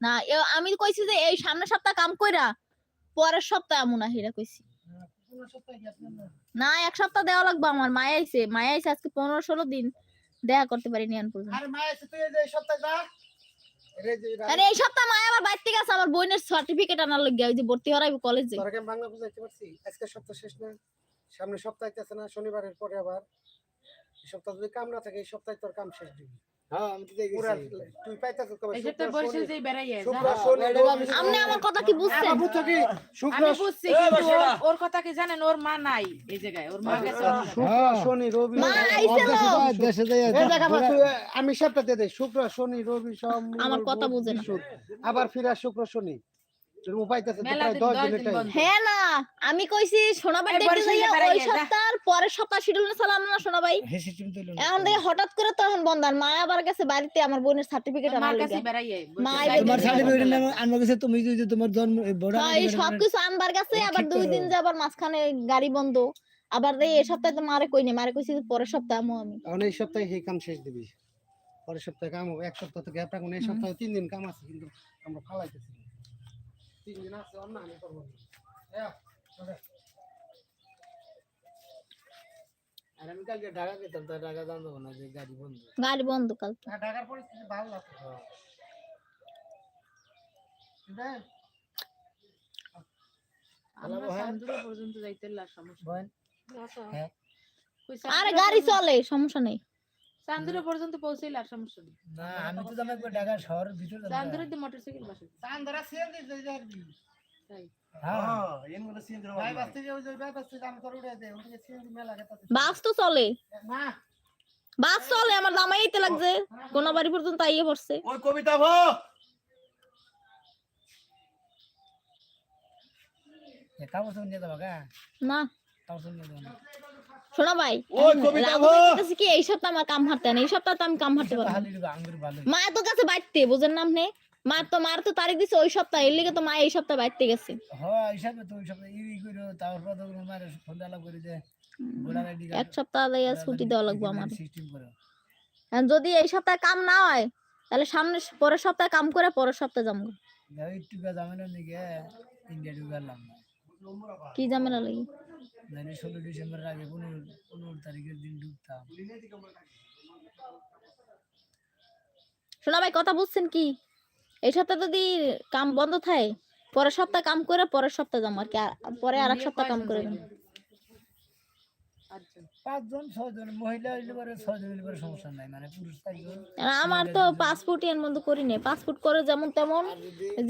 না আমি কইছি যে এই সামনের সপ্তাহ কাম কইরা পরের সপ্তাহ কইছি। না এক সপ্তাহ দেওয়া লাগবে আমার মায়া আইছে মায়া আইছে আজকে পনেরো ষোলো দিন দেখা করতে পারিনি এখন পর্যন্ত। আরে এই সপ্তাহে মায়া আমার বাইর থেকে আছে আমার বোনের সার্টিফিকেট আনার লাগে ওই যে ভর্তি হরাইবো কলেজে বাংলা বুঝাইতে পারছি? আজকে সপ্তাহ শেষ না সামনে সপ্তাহ আছে না শনিবারের পরে আবার। এই সপ্তাহ যদি কাম না থাকে এই সপ্তাহে তোর কাম শেষ দিবি। হ্যাঁ আমার কথা কি বুঝছেন? শুক্র আমি বুঝছি কিন্তু ওর- ওর কথা কি জানেন? ওর মা নাই এই জায়গায় ওর মা গেছে অন্য শুক্র শনি রবি আমি সপ্তাহ দিয়ে শুক্র শনি রবি সব আমার কথা বুধ, বুঝে আবার ফিরা শুক্র শনি। তোর উপাইতেছে তো মেলা প্রায় দিন, দশ দশ দিনের দিন টাইম বন্ধ। হ্যাঁ না আমি কইছি সোনাবাই দেখতে বরিশালে ওই সপ্তাহ পরের সপ্তাহ শিডিউল সালাম না সোনাবাই। হে সিস্টেম তো এখন থেকে হঠাৎ করে তো এখন বন্ধ। আর মা আবার গেছে বাড়িতে আমার বোনের সার্টিফিকেট আমার কাছে মা তোমার সার্টিফিকেট আনবার গেছে তুমি যদি তোমার জন্ম বড় এই সবকিছু আনবার গেছে আবার দুই দিন যে আবার মাঝখানে গাড়ি বন্ধ। আবার এই সপ্তাহে তো মারে কইনি মারে কইছি পরের সপ্তাহে আমো আমি। এখন এই সপ্তাহে এই কাম শেষ দিবি। পরের সপ্তাহে কাম হবে এক সপ্তাহ তো গ্যাপ রাখুন এই সপ্তাহে তিন দিন কাম আছে কিন্তু আমরা ফালাইতেছি। তিন দিন আছে অন্য আমি করব না। আর আমি কালকে ঢাকা গেতাম তো ঢাকা জানব না যে গাড়ি বন্ধ। গাড়ি বন্ধ কাল তো। ঢাকার পরিস্থিতি ভালো লাগছে হ্যাঁ। কই আরে গাড়ি চলে সমস্যা নেই। চান্দুরা পর্যন্ত পৌঁছাইলে আর সমস্যা নেই। না আমি তো জামাই ঢাকা শহরের ভিতরে। চান্দুরা দিয়ে মোটরসাইকেল বসে। চান ধরা সিএন দিতে যাবি। তাই। হ্যাঁ। সিএনজি। বাস তো চলে। বাস চলে আমার দামাইতে লাগছে। কোন বাড়ি পর্যন্ত আইয়ে পড়ছে। ওই কবিতা ভো এ কাগজ নিয়ে যাব না। কাগজ নিয়ে যাব না। শোনো ভাই কি এই সপ্তাহ আমার কাম হারতে না এই সপ্তাহ তো আমি কাম হারতে পারব মা তো কাছে বাইতে বুঝেন না আপনি? মা তো মার তো তারিখ দিছে ওই সপ্তাহে এর লিগে তো মা এই সপ্তাহে বাইতে গেছে। হ্যাঁ হিসাবে তো ওই সব ইরি করো তারপর তো মারে সন্ধ্যা আলাপ করে যে এক সপ্তাহ দিয়ে ছুটি দেওয়া লাগবে আমার আর যদি এই সপ্তাহে কাম না হয় তাহলে সামনে পরের সপ্তাহে কাম করে পরের সপ্তাহে যাব একটু দিকে ইন্ডিয়া ঢুকে গেলাম। না কি ঝামেলা লাগি? জানি ষোলো ডিসেম্বরের আগে পনেরো পনেরো তারিখের দিন ঢুকতাম। শোনা ভাই কথা বুঝছেন কি? এই সপ্তাহে যদি কাম বন্ধ থাকে। পরের সপ্তাহে কাম করে পরের সপ্তাহে যাব আর কি পরে আর এক সপ্তাহ কাম করে। পাঁচজন। পাঁচজন মহিলা হইলে পরে ছয়জন হইলে পরে সমস্যা নাই মানে পুরুষ চারজন আমার তো পাসপোর্ট এর মধ্যে করি নাই। পাসপোর্ট করে যেমন তেমন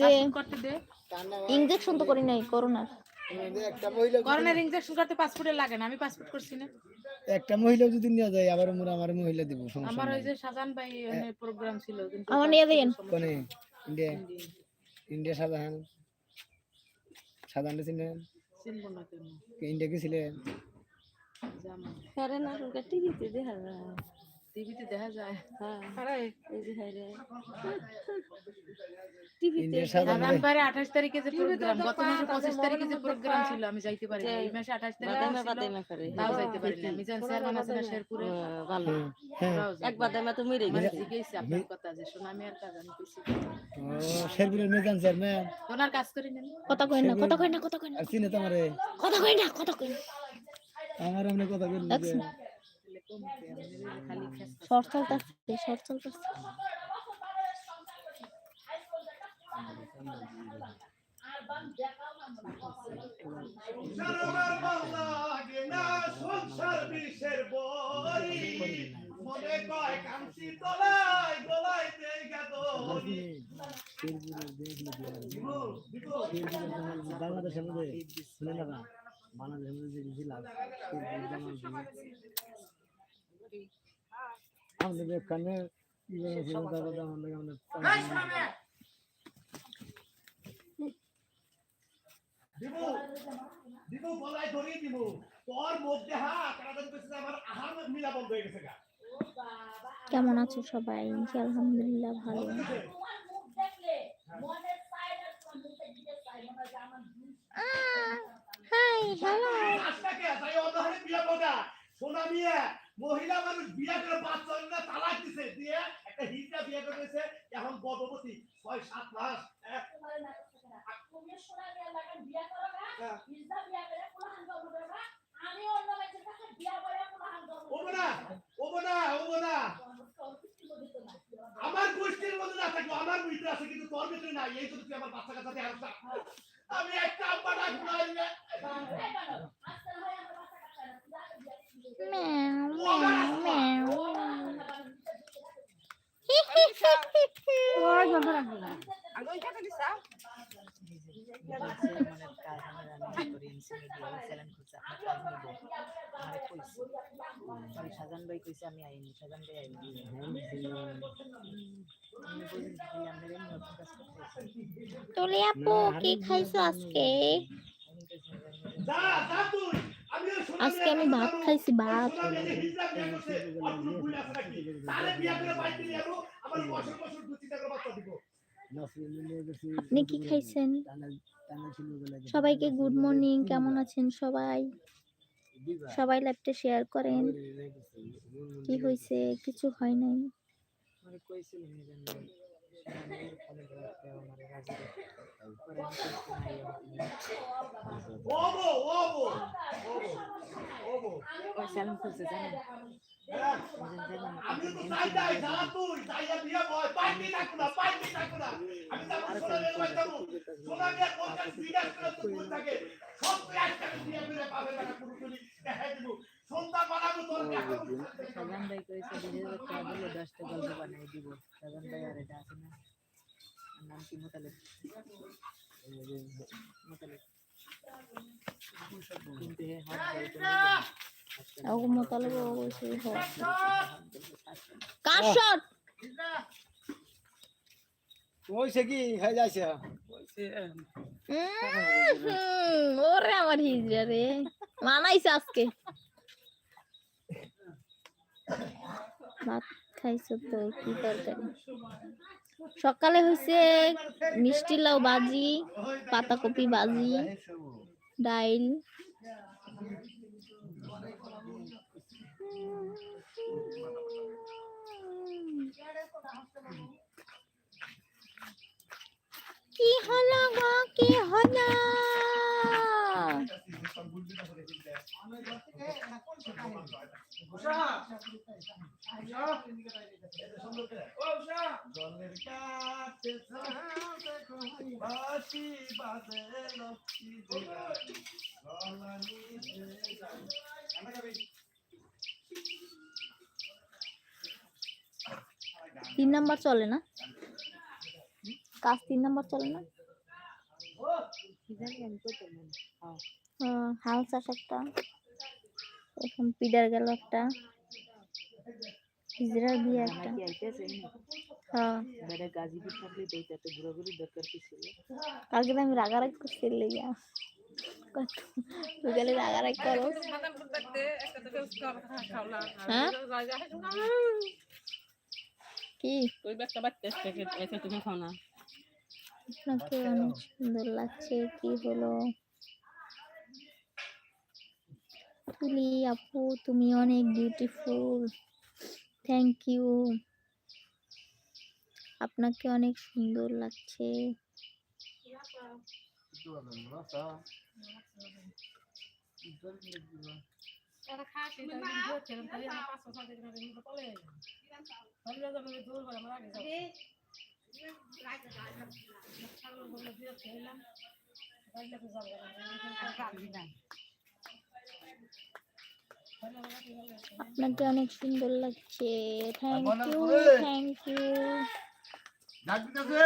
যে ইনজেকশন তো করি নাই করোনার। করোনার ইনজেকশন করতে পাসপোর্টে লাগে না আমি পাসপোর্ট করছি না। একটা মহিলা যদি নিয়ে যায় আবার মোরা আমার মহিলা দিব সমস্যা আমার ওই নাই যে শাহজাহান ভাই প্রোগ্রাম ছিল কিন্তু আমার নিয়ে দিয়েন। কোনে? ইন্ডিয়া। ছিলেন চিনবো না কেন? ইন্ডিয়া গেছিলেন জামা না টিভিতে দেখা যায় টিভিতে দেখা যায়। হ্যাঁ। এই যে হাই রে। ইন্ডিয়া সাধারণ শাহজাহান আঠাশ তারিখে যে প্রোগ্রাম গত মাসে পঁচিশ তারিখে যে প্রোগ্রাম ছিল আমি যাইতে পারি এই মাসে আঠাশ তারিখে ছিল, তাও যাইতে পারি না আমি জানি চেয়ারম্যান আছে শেরপুরে। হ্যাঁ ওরাও যাবে। একবার দেমা তুমি রে আমার জিজ্ঞেসি আপনার কথা যে শোনা আমি আর কাজ আমি কইছি। শেরপুরের মেজান স্যার ম্যাম ওনার কাজ করি না কথা কই না কথা কই না কথা কই না। চিনে তোমারে কথা কই না কথা কই না। আমার এমনি কথা? বলে শর্ট শর্ট চলতেছে বাংলাদেশের মধ্যে বাংলাদেশের মধ্যে আমাদের এখানে তারপর আমাদের আমাদের দিব দিব গলায় ধরিয়ে দিব তোর মধ্যে হা কারাদান কইছে আমার আহার মিলা বন্ধ হয়ে গেছে গা। কেমন আছো সবাই? জি, আলহামদুলিল্লাহ ভালো। হাই হ্যালো সোনা মিয়া মহিলা মানুষ বিয়া করে বাচ্চা না তালাক দিছে দিয়ে একটা হিজড়া বিয়া করেছে এখন গর্ভবতী ছয় সাত মাস হ্যাঁ, না আমার গোষ্ঠীর মধ্যে না থাকব আমার ভিতরে আছে কিন্তু তোর ভিতরে নাই এই জন্য তুই আমার বাচ্চা কাচ্চা দিয়ে হারছা আমি একটা আব্বা ডাক নাই রে। ম্যাও ম্যাও ম্যাও সাজান ভাই কইছে আমি সাজান ভাই আইনি। আমি বলি আমরা এমনি নতুন তুলি আপু কি খাইছো আজকে আজকে আমি ভাত খাইছি ভাত। নাকি? কি খাইছেন? সবাইকে গুড মর্নিং কেমন আছেন সবাই? সবাই লাইভটা শেয়ার করেন কি হয়েছে কিছু হয় নাই। সালাম করছে জানেন? আমি তো চাই যাই, যা তুই, যাইয়া বিয়ে বয়, বাইতে না, বাইতে থাকব না। আমি যাব সোনালির বাড়ি যাব। সোনালির পঞ্চাশ বিঘা করে পুকুর থাকে। সব তুই একটাকে বিয়ে করে পাবে না, পুরোপুরি দেখাই দিব। সন্ধ্যা বানাবো তোর সাজান ভাই কইছে দুই হাজার টাকা দিলে দশটা গল্প বানাই দিব। সাজান ভাই আর এটা আছে না? নাম কি? মোতালেব। মোতালেব। কিন্তু হে হয়। কার শট? ওইছে কি? হয়ে যাইছে। ওরে আমার হিজড়া রে। মানাইছে আজকে। ভাত খাইছো তো কি তরকারি? সকালে হয়েছে মিষ্টি লাউ বাজি পাতাকপি বাজি ডাইল। কি হলো গো? কি হলো? জলের কাছে বাঁশি বাজে লক্ষ্মী জোড়ায়, গলা নিচে যায়। তিন নাম্বার চলে না? কাজ তিন নাম্বার চলে না? হাল চাষ একটা। এখন পিডার গেল একটা। হিজড়ার বিয়ে একটা। হ্যাঁ। তো কালকে আমি রাগারাগ করছি লেগে রাগারাগ করো। হ্যাঁ কি? আপনাকে অনেক সুন্দর লাগছে কি হলো? তুলি আপু তুমি অনেক বিউটিফুল থ্যাংক ইউ আপনাকে অনেক সুন্দর লাগছে। আপনাকে অনেক সুন্দর লাগছে। থ্যাংক ইউ থ্যাংক ইউ ডাক দিতেছে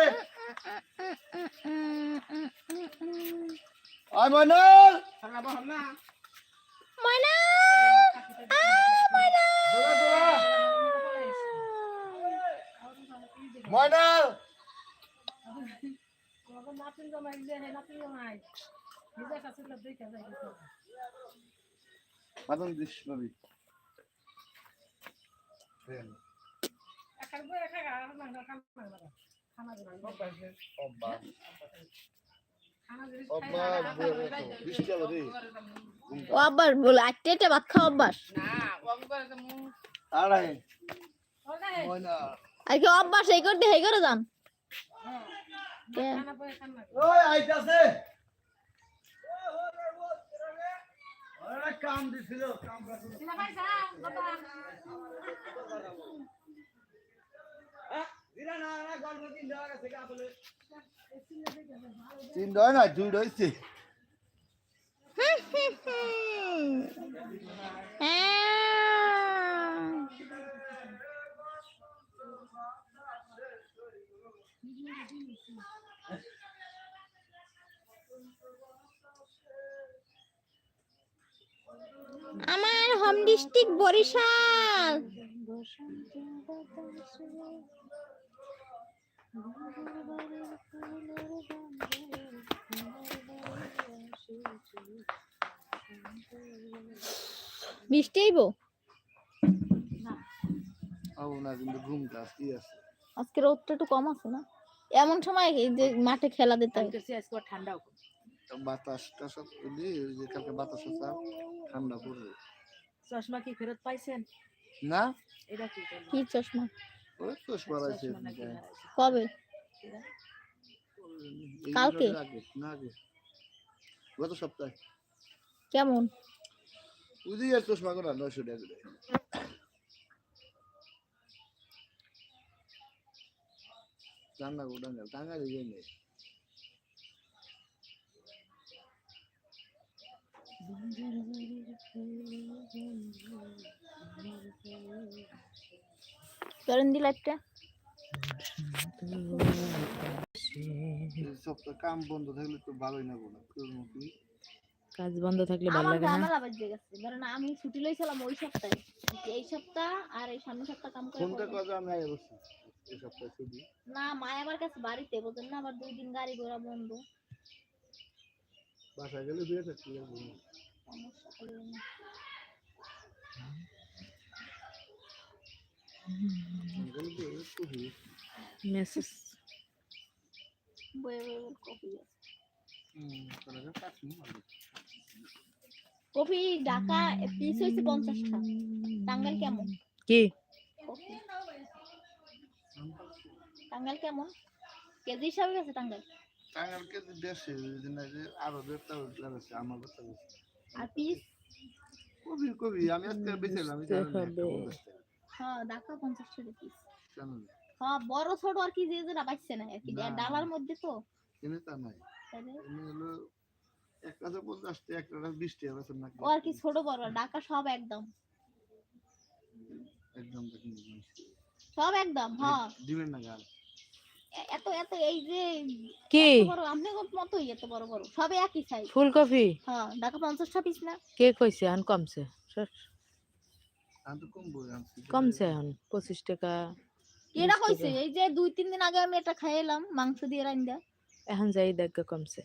আয় মইনুল ময়না দৌড়া, দৌড়া। মইনুল বাদন দিস নবী ও আবার বলে আটটে আটটে ভাত অভ্যাস আড়াই আর কি অভ্যাস এই করতে এই করে যান। কাম দিছিল কাম তিন হয় না দুই। আমার হোম ডিস্ট্রিক্ট বরিশাল বৃষ্টি আইব? ও না কিন্তু আছে। আজকে রোদটা একটু কম আছে না? এমন সময় যে মাঠে খেলা দিতে হয় আজকে আবার ঠান্ডাও কম। বাতাসটা সব যে কালকে বাতাস আছে ঠান্ডা পড়বে। চশমা কি ফেরত পাইছেন? না। এটা কি? কি চশমা? ওই চশমা নাকি কবে? কালকে? গত সপ্তাহে। কেমন? বুঝি আর চশমা করা নয়শো টাকা করে। টাঙ্গা গো টাঙ্গা টাঙ্গা দিয়ে নেই করেন দি লাইফটা কাম বন্ধ থাকলে তো ভালোই না কোনো করব কি কাজ বন্ধ থাকলে ভালো লাগে না? ঝামেলা বাজে গেছে ধরেন আমি ছুটি লইছিলাম ওই সপ্তাহে। এই সপ্তাহ আর এই সামনের সপ্তাহ কাম করে পরে- কথা আমি আগে বসছি? এই সপ্তাহে ছুটি? না মা আমার কাছে বাড়িতে বলতেন না আবার দুই দিন গাড়ি ঘোড়া বন্ধ। বাসায় গেলে ফিরে থাকতে সমস্যা হলো না। গেলে তো খুবই মেসেজ। আছে। কফি ঢাকা পিস হয়েছে পঞ্চাশটা টাঙ্গাইল কেমন? কি? কফি টাঙ্গাইল কেমন? কেজি হিসাবে গেছে টাঙ্গাইল? টাঙ্গাল কেজি দেড়শো দিন আগে আরও দেড়টা আছে আমার কথা আর পিস? কবি কবি আমি আজকে বেঁচেলাম না। হ্যাঁ ঢাকা পঞ্চাশ টাকা পিস না? হ্যাঁ বড় ছোট আর কি যে যেটা পাইছে না আর কি ডালার মধ্যে তো। কিনে তা নাই। হলো একটা পঞ্চাশ টাকা একটা বিশ টাকা বেতন নাকি? ও আর কি ছোট বড় ঢাকা সব একদম। একদম সব একদম হ্যাঁ। দিবেন না গাল। এত এত এই যে কি? বড় আপনি মতোই এত বড় বড়? সবে একই সাইজ ফুলকপি? হ্যাঁ ঢাকা পঞ্চাশটা পিস না। কে কইছে? এখন কমছে সর, আমি তো কম বই আনছি কমছে এখন পঁচিশ টাকা এটা কইছে এই যে দুই তিন দিন আগে আমি এটা খাই এলাম মাংস দিয়ে রান্দা এখন যাই দেখ কমছে।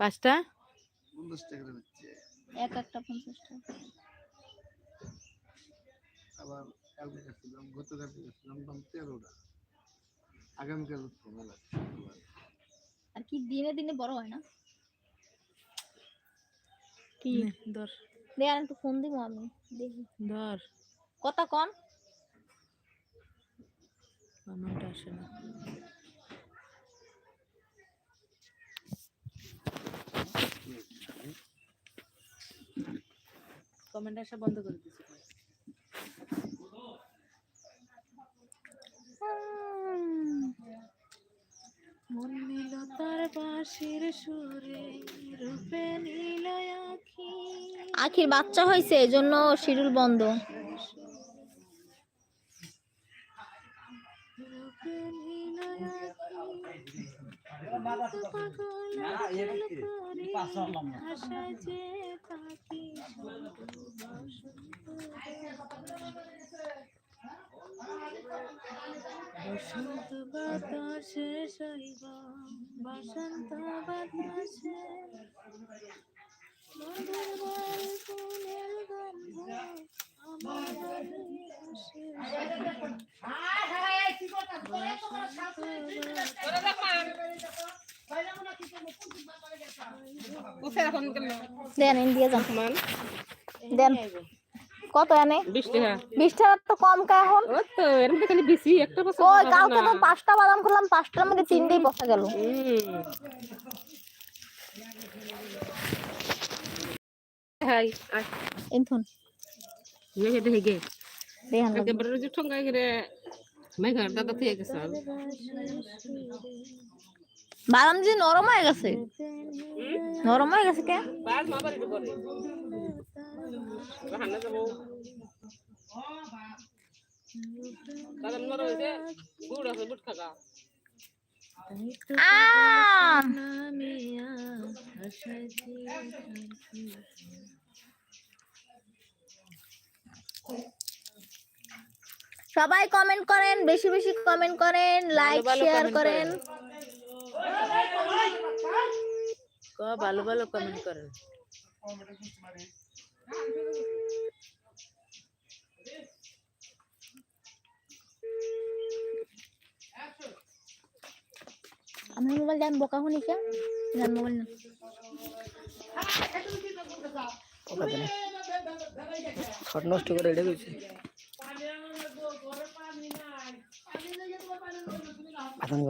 পাঁচটা। এক একটা পঞ্চাশ টাকা। আবার কালকে গেছিলাম গতকালকে গেছিলাম দাম তেরোটা। আগামীকাল আর কি দিনে দিনে বড় হয় না? কি নে, ধর? দে আর একটু ফোন দিব আমি দেখি। ধর। কথা কন। আমারটা আসে না। কমেন্ট আসা বন্ধ করে দিছি। মন নিল তার বাঁশির সুরে রূপে আখি আখির বাচ্চা হয়েছে এজন্য শিডিউল বন্ধ। বসন্ত বাতাসে শৈব বসন্ত বাতাসে দেন যান। দেন। কত এনে? বিশ টাকা। বিশ টাকার তো কম কা এখন? ও তো এর মধ্যে খালি বেশি একটা বছর কালকে তো পাঁচটা বাদাম খেলাম পাঁচটার মধ্যে তিনটেই পচা গেল। হাই আই এনথুন। দেখে দেখে গে। দেখান কালকে বড় যে ঠঙ্গাই করে মাই ঘর দাদা থেকে গেছে বাদাম যে নরম হয়ে গেছে। নরম হয়ে গেছে কে? বাস মা বাড়ি করে হান্না যাব। দাদা মর হয়েছে গুড় আছে বুট খাগা! সবাই কমেন্ট করেন বেশি বেশি কমেন্ট করেন লাইক শেয়ার করেন। ভালো ভালো কমেন্ট করেন। আমার মোবাইল জান বোকা হুনি কে জান মোবাইল না। ফট নষ্ট করে এটা কইছে আতঙ্ক